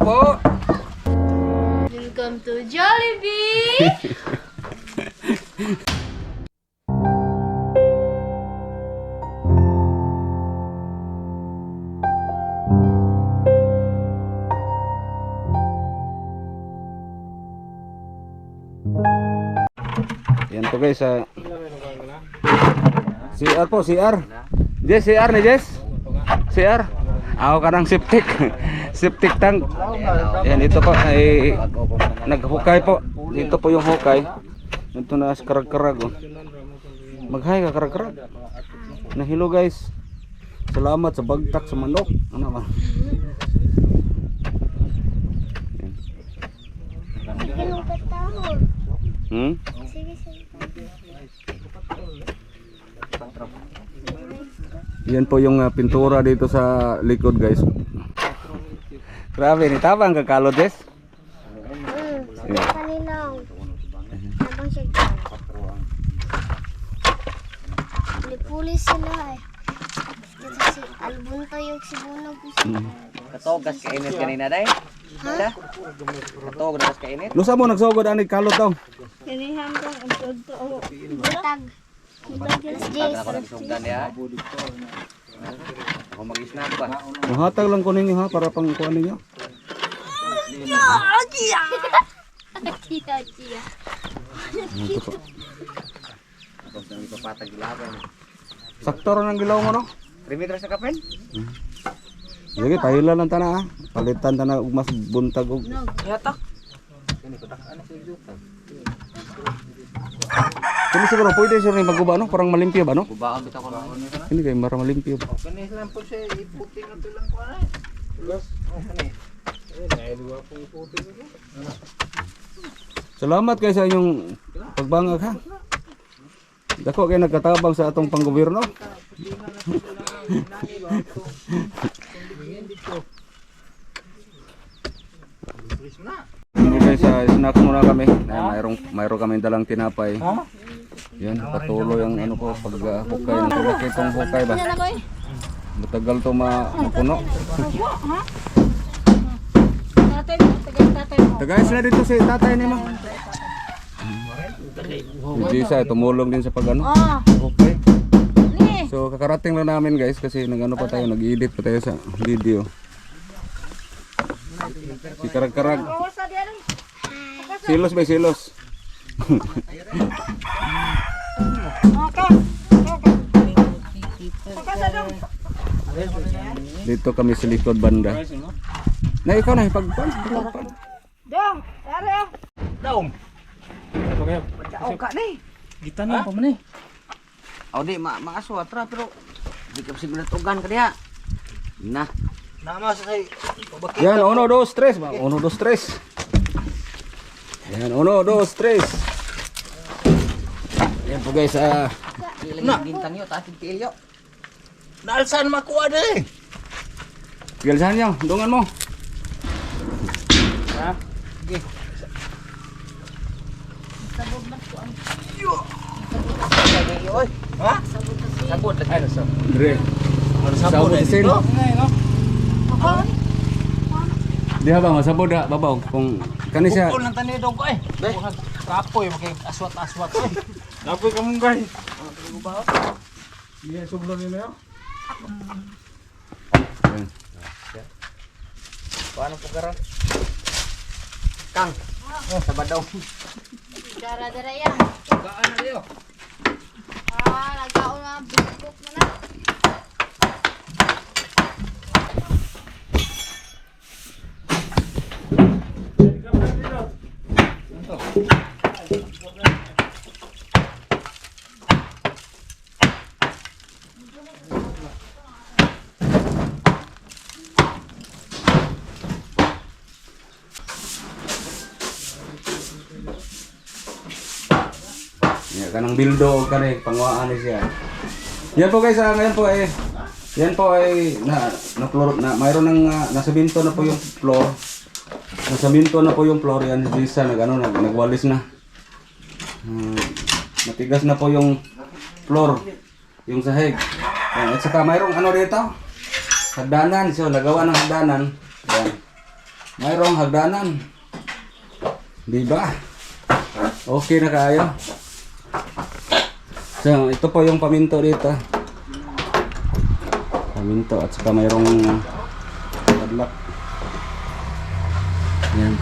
Po. Welcome to Jollibee! Yan po guys sa CR po, CR. Jess, CR ni Jess. CR. Ako ka ng septic. septic tank. Yan ito po ay naghukay po. Dito po yung hukay. Ito na karag-karag oh. Maghay ka karag-karag. Nahilo guys. Salamat sa bagtak sa manok. Ano ba? Hmm? Sige, sige. Yan po yung ah, pintura dito sa likod guys. Grabe, ni tabang kakalot guys. Sabi Yeah. kaninaw. Habang siya dyan. Pulis sila eh. Dito si Albunto yung si Bunog. Katogas ka init kanina day. Ha? Katogas ka init. Lusa mo nagsugod ani kalot daw. Kanihan kong ito Butag. Butag ako mag-snap ba? Muhatag lang ko ninyo ha para pang kuan ninyo. Chia, chia. Ito po. Ako sa ipapatag ilaban. Sakto ron ang gilaw mo no. 3 meters na kapen? Sige, pahila lang tana ha. Palitan tana og mas buntag og Yatak. Kini siguro pwede siya rin maguba no, parang malimpyo ba no? Bubaon bitaw ko lang. Kini kay mara malimpyo. Kani lang po siya iputi na tulang ko na. Plus, oh kani. Salamat kay sa inyong pagbangag ha. Dako kay nagkatabang sa atong panggobyerno. Ano guys, sa snack muna kami. Ay, mayroong mayroong kami dalang tinapay. Yan, patuloy ang ano ko pag uh, hukay ng kong hukay ba. Matagal to ma mapuno. Tagay sila dito si tatay ni mo. Si Jisa, tumulong din sa pag ano. Okay. So kakarating lang namin guys kasi nagano pa tayo, nag-edit pa tayo sa video. Si Karag-Karag. Silos ba silos? Dito kami sa likod banda. Na ikaw na ipagpan. ipagpan. Pagkao ka ni. Gitanong pa man eh. Aw di ma maaswa tra pero di ka posible tugan ka diha. Na. Nama sa kay Yan, uno, dos, tres. Uno, dos, tres. Yan, uno, dos, tres. Yan po guys, ah. Yung gintang yo tatig tiil yo. naalsan makuha de. Galisahan niyo, dungan mo. Lagi yo oy. Ha? Sabot lagi. Ay, nasa. Dire. Sabon Sabon eh sin. dito. Ngay no. Diha ba masabod da babaw kung kani siya. Bukol ng tani dong ko eh. Bukan kapoy makay aswat-aswat eh. Kapoy ka mong guys. Iya, sublo ni mo. Yan. Paano po karon? Kang. Sabadaw. Dara-dara yan. Gaan na diyo. Ah, nagkaon na. Biskup mo na. Kanang bildo kani pangwaan ni siya. Yan po guys, ah, ngayon po eh yan po ay na na floor na mayroon ng ah, nasa binto na po yung floor. Nasa binto na po yung floor yan si Lisa nag ano nag, nagwalis na. Hmm, matigas na po yung floor, yung sahig. Yan, at saka mayroong ano dito? hagdanan. So, nagawa ng hagdanan. Yan. Mayroong hagdanan. Di ba? Okay na kayo. So, ito po yung paminto dito. Paminto at saka mayroong padlock. Yan.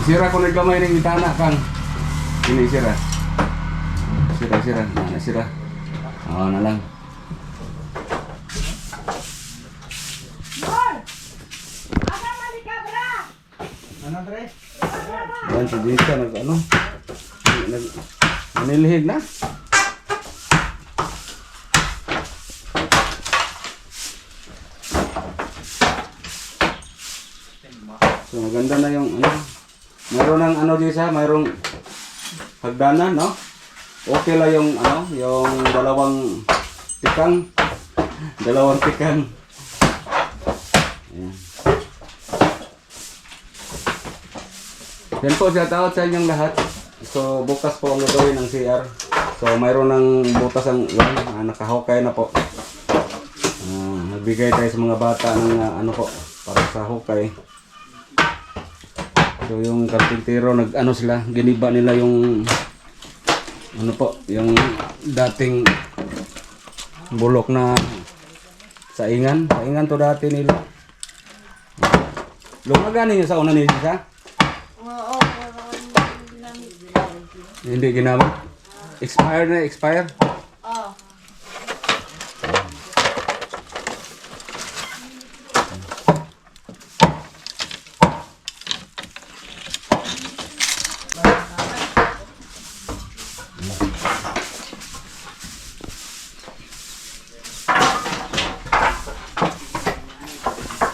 Isira ko na gamay ng bitana kang. Ini isira. Sira sira, na sira. Oo na lang. Ano, Dre? Yan si Jessica nag ano? Nag nanilhig na. So maganda na yung ano. Mayroon ng ano Jessica, mayroong hagdanan, no? Okay lang yung ano, yung dalawang tikang. Dalawang tikang. Yan po, shout out sa inyong lahat. So, bukas po ang gagawin ng CR. So, mayroon ng butas ang yan, ah, nakahukay na po. Ah, nagbigay tayo sa mga bata ng ah, ano po, para sa hukay. So, yung karpintero, nag ano sila, giniba nila yung ano po, yung dating bulok na saingan. Saingan to dati nila. Lumaga ninyo sa una ninyo sa? Oo. Hindi ginamit. Expired na, expire. Oo.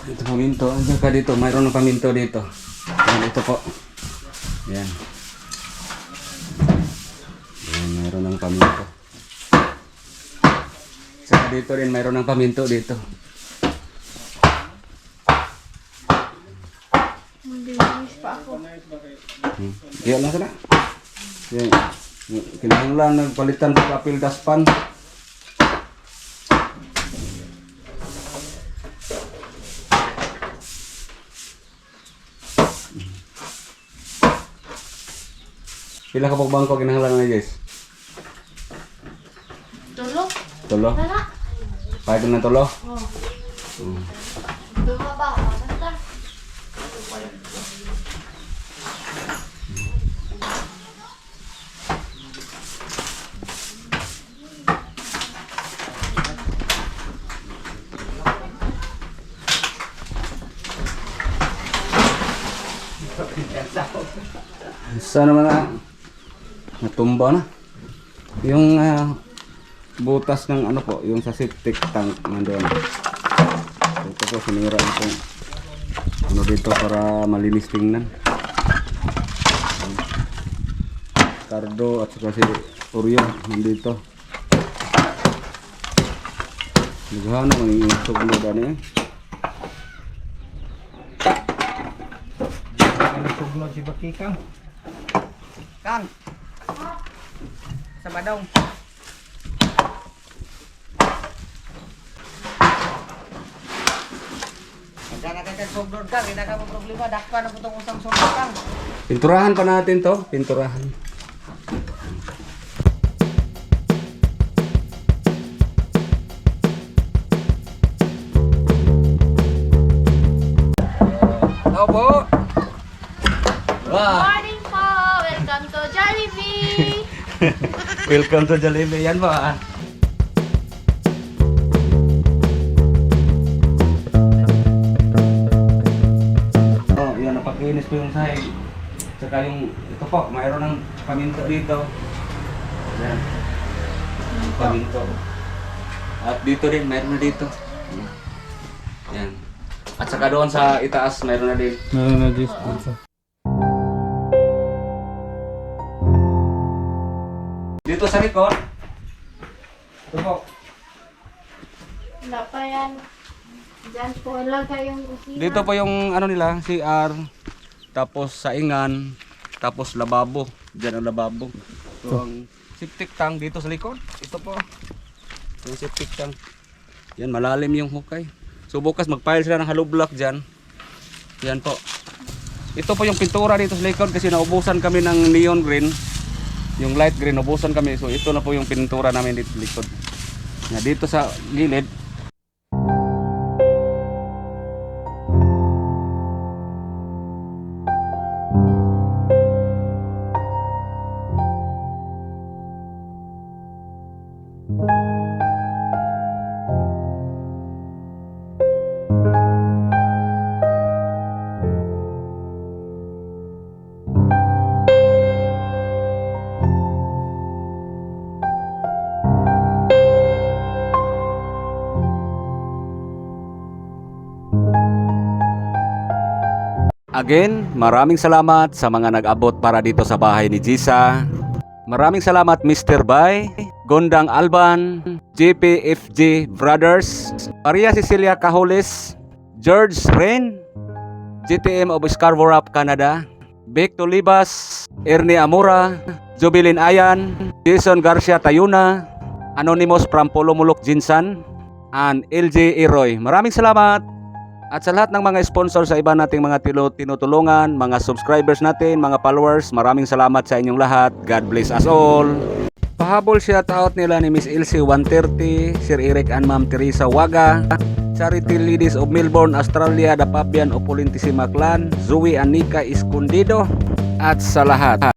Ito paminto. Andiyan ka dito. Mayroon ng paminto dito. Yan, ito po. Yan, mayroon ng paminto. Saka dito rin, mayroon ng paminto dito. Maglinis pa ako. Hmm. Yan lang sana. Yan. Kinahanglan nagpalitan sa kapil daspan. Pila ka pag bangko kinahanglan na guys? Tulo? Wala. Pahit na tulo? Oo. Hmm. Bumaba ako. Basta. Sana naman na natumba na. Yung ah, butas ng ano po, yung sa septic tank nandoon. Ito po, sinira po. Ano dito para malinis tingnan. Cardo at saka si Oreo nandito. Naghana mo yung niya? Ano suglod si Bakikang? Kang. Sa badong. Kaya na kaya sobrang kang, hindi ka mo problema, dakpa na po itong usang sobrang kang. Pinturahan pa natin to, pinturahan. Hello po. Wow. Morning po! Welcome to Jollibee! Welcome to Jollibee. Yan ba? Napakinis ko yung sahig. Tsaka yung ito po, mayroon ng paminto dito. Yan. Paminto. At dito din, mayroon na dito. Yan. At saka doon sa itaas, mayroon na din. Meron na distance. Dito sa likod. Ito po. Wala pa yan. Diyan po ilagay yung kusina. Dito po yung ano nila, CR, tapos saingan, tapos lababo. Diyan ang lababo. So, ang septic tank dito sa likod. Ito po. Yung septic tank. Yan, malalim yung hukay. So bukas mag-pile sila ng hollow block dyan. Yan po. Ito po yung pintura dito sa likod kasi naubusan kami ng neon green. Yung light green, naubusan kami. So ito na po yung pintura namin dito sa likod. Yan, dito sa gilid. Again, maraming salamat sa mga nag-abot para dito sa bahay ni Jisa. Maraming salamat Mr. Bay, Gondang Alban, JPFJ Brothers, Maria Cecilia Caholes, George Ren, GTM of Scarborough, Canada, Vic Tolibas, Ernie Amora, Jubilin Ayan, Jason Garcia Tayuna, Anonymous from Polomulok Jinsan, and LJ Eroy. Maraming salamat! At sa lahat ng mga sponsor sa iba nating mga tinutulungan, mga subscribers natin, mga followers, maraming salamat sa inyong lahat. God bless us all. Pahabol shout out nila ni Miss Ilse 130, Sir Eric and Ma'am Teresa Waga, Charity Ladies of Melbourne, Australia, The Papian Opulentissima Clan, Zoe and Nika Escondido, at sa lahat.